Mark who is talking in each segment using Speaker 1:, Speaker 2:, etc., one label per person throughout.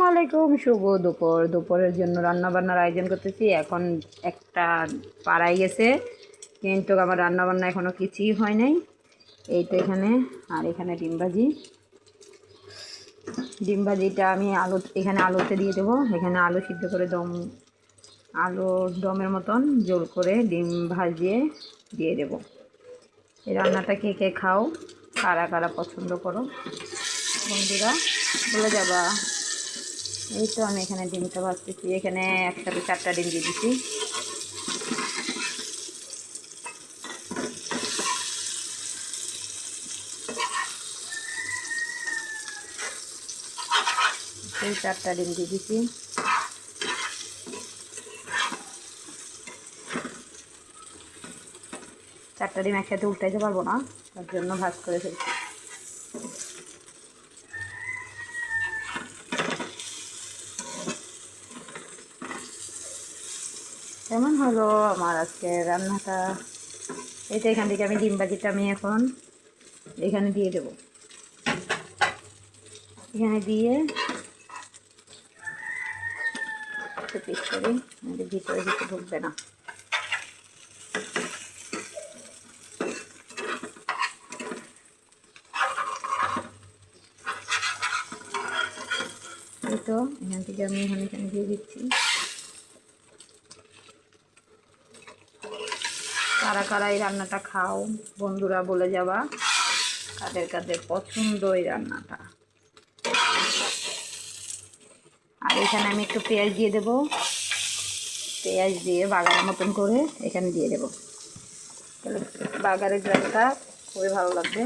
Speaker 1: আসসালামু আলাইকুম। শুভ দুপুর। দুপুরের জন্য রান্না বান্নার আয়োজন করতেছি। এখন একটা পাড়াই গেছে। কিন্তু আমার রান্না বান্না এখনও কিছুই হয় নাই। এই তো এখানে। আর এখানে ডিম ভাজি। ডিম ভাজিটা আমি আলু, এখানে আলুতে দিয়ে দেবো। এখানে আলু সিদ্ধ করে দম, আলু দমের মতন জোল করে ডিম ভাজিয়ে দিয়ে দেবো। এই রান্নাটা কে কে খাও, কারা কারা পছন্দ করো, বন্ধুরা বলে যাবা। এই তো আমি এখানে ডিমটা ভাজতেছি। এখানে একসাথে চারটা ডিম দিয়ে দিচ্ছি এই চারটা ডিম দিয়ে দিচ্ছি চারটা ডিম একসাথে উল্টাইতে পারব না, তার জন্য ভাজ করে ফেলছি। কেমন হলো আমার আজকে রান্নাটা? এটা এখান থেকে আমি ডিম ভাজিটা আমি এখন এখানে দিয়ে দেব। এখানে দিয়ে পিস ভিতরে কিছু ঢুকবে না। এখান থেকে আমি এখানে দিয়ে দিচ্ছি। কারা কারা এই রান্নাটা খাও। বন্ধুরা বলে যাবা কাদের কাদের পছন্দ এই রান্নাটা। আর এখানে আমি একটু পেঁয়াজ দিয়ে দেবো। পেঁয়াজ দিয়ে বাগারের মতন করে এখানে দিয়ে দেবো। তাহলে বাগারের গ্রামটা খুবই ভালো লাগবে।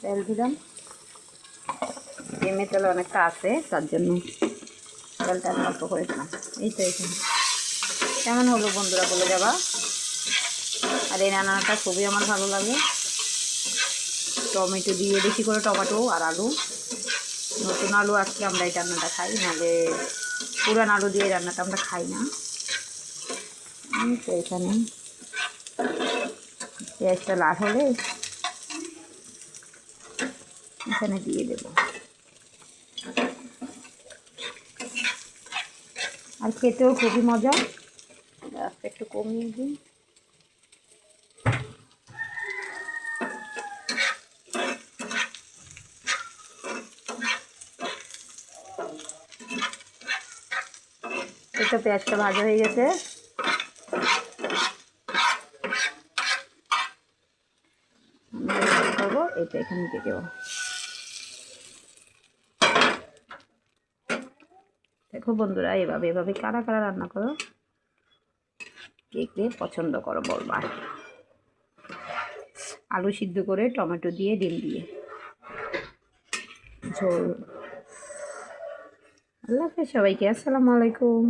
Speaker 1: তেল দিলাম। ডিমের তেল অনেকটা আছে, তার জন্য তেলটা অল্প করে দিলাম। এই তো এখানে। কেমন হলো বন্ধুরা বলে যাবা? আর এই রান্নাটা খুবই আমার ভালো লাগে। টমেটো দিয়ে বেশি করে টমেটো আর আলু। নতুন আলু আজকে আমরা এই রান্নাটা খাই, নাহলে পুরান আলু দিয়ে রান্নাটা আমরা খাই না। তো এখানে পেঁয়াজটা লাল হলে এখানে দিয়ে দেব। আর খেতেও খুবই মজা। গ্যাসটা একটু কমিয়ে দিন তো পেঁয়াজটা ভাজা হয়ে গেছে। করব, এটা এখানে দিয়ে দেবো। দেখো বন্ধুরা, এভাবে এভাবে কারা কারা রান্না করো? কে কে পছন্দ করো বলবা। আলু সিদ্ধ করে টমেটো দিয়ে ডিম দিয়ে। ঝোল। আল্লাহ হাফেজ সবাইকে, আসসালামু আলাইকুম।